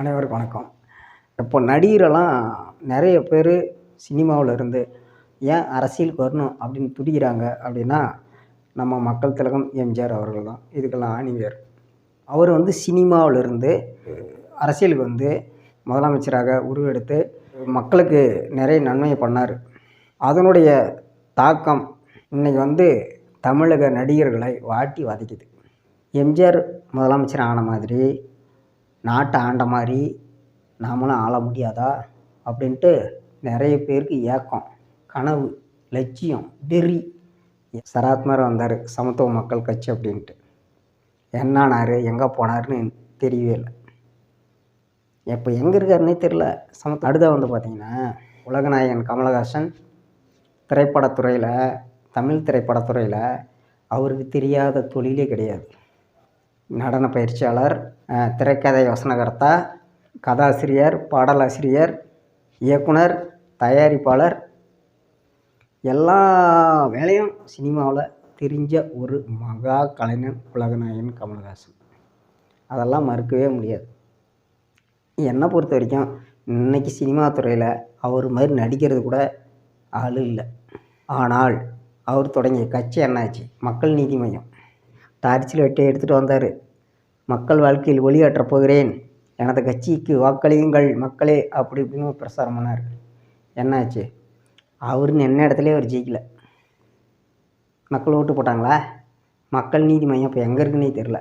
அனைவருக்கும் வணக்கம். இப்போ நடிகரெல்லாம் நிறைய பேர் சினிமாவில் இருந்து ஏன் அரசியலுக்கு வரணும் அப்படின்னு துடிக்கிறாங்க அப்படின்னா நம்ம மக்கள் திலகம் எம்ஜிஆர் அவர்கள் தான். இதுக்கெல்லாம் ஆணிவேர் அவர் வந்து சினிமாவில் இருந்து அரசியலுக்கு வந்து முதலமைச்சராக உருவெடுத்து மக்களுக்கு நிறைய நன்மையை பண்ணார். அதனுடைய தாக்கம் இன்றைக்கி வந்து தமிழக நடிகர்களை வாட்டி வதைக்குது. எம்ஜிஆர் முதலமைச்சர் ஆன மாதிரி நாட்டை ஆண்ட மாதிரி நாமளும் ஆள முடியாதா? அப்படின்ட்டு நிறைய பேருக்கு ஏக்கம் கனவு லட்சியம் வெறி. சராத்மர் வந்தார் சமத்துவ மக்கள் கட்சி அப்படின்ட்டு. என்னானார் எங்கே போனாருன்னு தெரியவே இல்லை. இப்போ எங்கே இருக்காருன்னே தெரில சமத்து அடுத்த வந்து பார்த்திங்கன்னா உலகநாயகன் கமலஹாசன் திரைப்படத்துறையில் தமிழ் திரைப்படத்துறையில் அவருக்கு தெரியாத தொழிலே கிடையாது. நடன பயிற்சியாளர் திரைக்கதை வசனகர்த்தா கதாசிரியர் பாடலாசிரியர் இயக்குனர் தயாரிப்பாளர். எல்லா வேலையும் சினிமாவில் தெரிஞ்ச ஒரு மகா கலைஞன் உலகநாயகன் கமல்ஹாசன். அதெல்லாம் மறுக்கவே முடியாது. என்னை பொறுத்த வரைக்கும் இன்னைக்கு சினிமா துறையில் அவர் மாதிரி நடிக்கிறது கூட ஆள் இல்லை. ஆனால் அவர் தொடங்கிய கட்சி என்னாச்சு? மக்கள் நீதி மையம். டார்ச்சில் வெட்டி எடுத்துகிட்டு வந்தார். மக்கள் வாழ்க்கையில் ஒளியாற்றப் போகிறேன். எனது கட்சிக்கு வாக்களியுங்கள் மக்களே அப்படி இப்படின்னு பிரசாரம் பண்ணார். என்னாச்சு? அவருன்னு என்ன இடத்துலையே அவர் ஜெயிக்கல. மக்கள் ஓட்டு போட்டாங்களா? மக்கள் நீதி மையம் இப்போ எங்கே இருக்குன்னே தெரில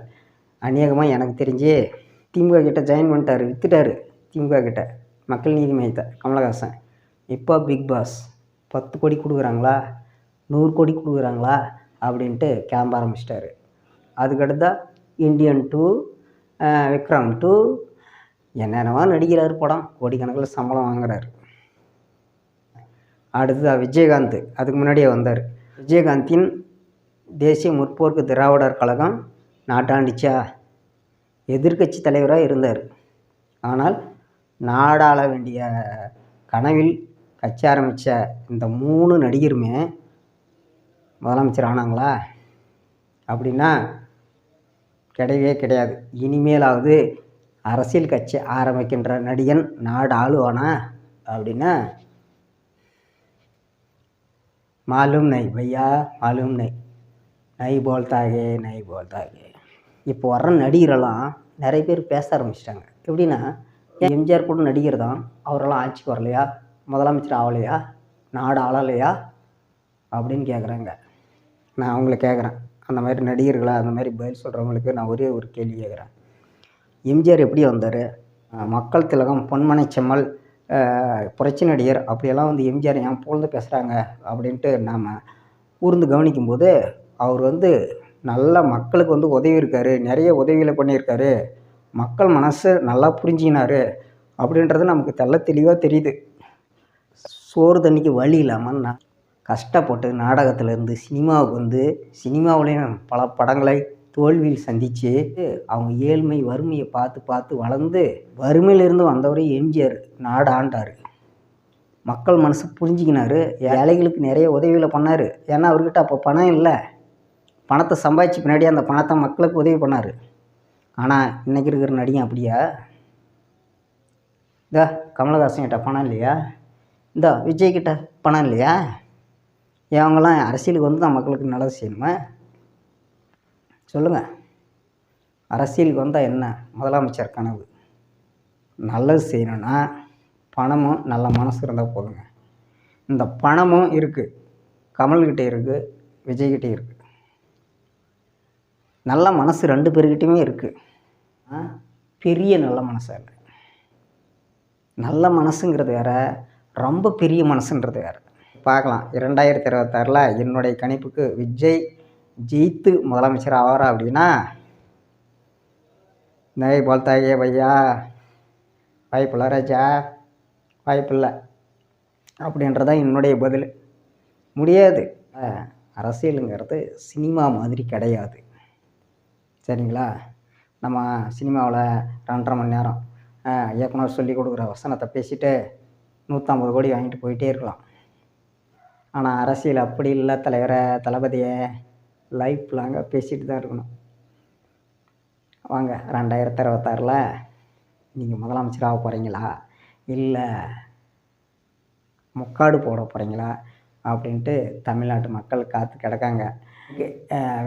அநேகமாக எனக்கு தெரிஞ்சு திமுக கிட்ட ஜாயின் பண்ணிட்டார் வித்துட்டாரு திமுக கிட்ட. மக்கள் நீதி மையத்தை கமலஹாசன். இப்போ பிக் பாஸ். பத்து கோடி கொடுக்குறாங்களா? நூறு கோடி கொடுக்குறாங்களா? அப்படின்ட்டு கிளம்ப ஆரம்பிச்சிட்டாரு. அதுக்கடுத்தா இந்தியன் டூ விக்ரம் டூ. என்னென்னவா நடிக்கிறார் படம். கோடிக்கணக்கில் சம்பளம் வாங்குறாரு. அடுத்ததாக விஜயகாந்த். அதுக்கு முன்னாடியே வந்தார். விஜயகாந்தின் தேசிய முற்போக்கு திராவிடர் கழகம் நாட்டாண்டிச்சா. எதிர்க்கட்சி தலைவராக இருந்தார். ஆனால் நாடாள வேண்டிய கனவில் கட்சி ஆரம்பித்த இந்த மூணு நடிகருமே முதலமைச்சர் ஆனாங்களா? அப்படின்னா கிடையவே கிடையாது. இனிமேலாவது அரசியல் கட்சி ஆரம்பிக்கின்ற நடிகன் நாடு ஆளுவானா? அப்படின்னா மாலும் நை பையா மாலும் நை நை போல்தாகே நை போல்தாகே இப்போ வர்ற நடிகரெல்லாம் நிறைய பேர் பேச ஆரம்பிச்சிட்டாங்க. எப்படின்னா எம்ஜிஆர் கூட நடிகர் தான். அவரெல்லாம் ஆட்சிக்கு வரலையா? முதலமைச்சர் ஆகலையா? நாடு ஆளலையா? அப்படின்னு கேட்குறாங்க நான் அவங்கள கேட்குறேன் அந்த மாதிரி நடிகர்களாக அந்த மாதிரி பதில் சொல்கிறவங்களுக்கு நான் ஒரே ஒரு கேள்வி கேட்குறேன். எம்ஜிஆர் எப்படி வந்தார்? மக்கள் திலகம் பொன்மனை செம்மல் புரட்சி நடிகர் அப்படியெல்லாம் வந்து எம்ஜிஆர் ஏன் புகழ்ந்து பேசுகிறாங்க அப்படின்ட்டு நாம் கூர்ந்து கவனிக்கும்போது அவர் வந்து நல்ல மக்களுக்கு வந்து உதவி இருக்காரு நிறைய உதவிகளை பண்ணியிருக்காரு மக்கள் மனசு நல்லா புரிஞ்சினார் அப்படின்றது நமக்கு தெள்ள தெளிவாக தெரியுது. சோறு தண்ணிக்கு வழி இல்லாமல் நான் கஷ்டப்பட்டு நாடகத்திலேருந்து சினிமாவுக்கு வந்து சினிமாவுலேயும் பல படங்களை தோல்வியில் சந்தித்து அவங்க ஏழ்மை வறுமையை பார்த்து பார்த்து வளர்ந்து வறுமையிலிருந்து வந்தவரே எம்ஜிஆர் நாடு ஆண்டார். மக்கள் மனசு புரிஞ்சிக்கினாரு. ஏழைகளுக்கு நிறைய உதவிகளை பண்ணார். ஏன்னா அவர்கிட்ட அப்போ பணம் இல்லை. பணத்தை சம்பாதிச்சு பின்னாடி அந்த பணத்தை மக்களுக்கு உதவி பண்ணார். ஆனால் இன்றைக்கி இருக்கிற நடிகன் அப்படியா? இதா கமலஹாசன் கிட்ட பணம் இல்லையா? இந்தா விஜய்கிட்ட பணம் இல்லையா? ஏன் அரசியலுக்கு வந்து தான் மக்களுக்கு நல்லது செய்யணுமா? சொல்லுங்கள் அரசியலுக்கு வந்தால் என்ன? முதலமைச்சர் கனவு. நல்லது செய்யணும்னா பணமும் நல்ல மனசு இருந்தால் போதுங்க. இந்த பணமும் இருக்குது கமல்கிட்ட இருக்குது விஜய்கிட்டே இருக்குது நல்ல மனசு ரெண்டு பேர்கிட்டையுமே இருக்குது பெரிய நல்ல மனசாக இருக்குது நல்ல மனசுங்கிறது வேற ரொம்ப பெரிய மனசுன்றது வேறு. பார்க்கலாம். இரண்டாயிரத்தி இருபத்தாறில் என்னுடைய கணிப்புக்கு விஜய் ஜெயித்து முதலமைச்சர் ஆவாரா அப்படின்னா நை போல்தாயே பையா வாய்ப்பில்ல ராஜா வாய்ப்பில்லை அப்படின்றதான் என்னுடைய பதில். முடியாது. அரசியலுங்கிறது சினிமா மாதிரி கிடையாது. சரிங்களா? நம்ம சினிமாவில் ரெண்டரை மணி நேரம் இயக்குனர் சொல்லி கொடுக்குற வசனத்தை பேசிட்டு நூற்றம்பது கோடி வாங்கிட்டு போயிட்டே இருக்கலாம். ஆனால் அரசியல் அப்படி இல்லை தலைவரை தளபதியை. லைஃப் லாங்காக பேசிட்டு தான் இருக்கணும். வாங்க ரெண்டாயிரத்தி அறுபத்தாறில் நீங்கள் முதலமைச்சராக போகிறீங்களா இல்லை முக்காடு போட போகிறீங்களா அப்படின்ட்டு தமிழ்நாட்டு மக்கள் காத்து கிடக்காங்க.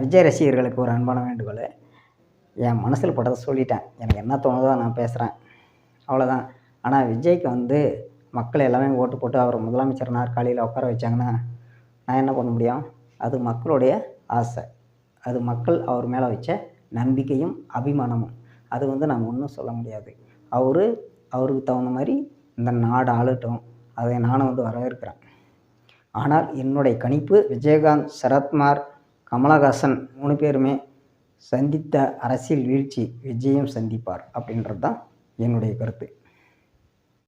விஜய் ரசிகர்களுக்கு ஒரு அன்பான வேண்டுகோள். என் மனசில் பட்டதை சொல்லிட்டேன். எனக்கு என்ன தோணுதோ நான் பேசுகிறேன் அவ்வளோதான் ஆனால் விஜய்க்கு வந்து மக்கள் எல்லாமே ஓட்டு போட்டு அவர் முதலமைச்சர் நாற்காலியில் உட்கார வச்சாங்கன்னா நான் என்ன பண்ண முடியும்? அது மக்களுடைய ஆசை. அது மக்கள் அவர் மேலே வச்ச நம்பிக்கையும் அபிமானமும். அது வந்து நம்ம ஒன்றும் சொல்ல முடியாது. அவர் அவருக்கு தகுந்த மாதிரி இந்த நாடு ஆளட்டும். அதை நானும் வந்து வரவேற்கிறேன். ஆனால் என்னுடைய கணிப்பு விஜயகாந்த் சரத்குமார் கமலஹாசன் மூணு பேருமே சந்தித்த அரசியல் வீழ்ச்சி விஜயம் சந்திப்பார் அப்படின்றது தான் என்னுடைய கருத்து.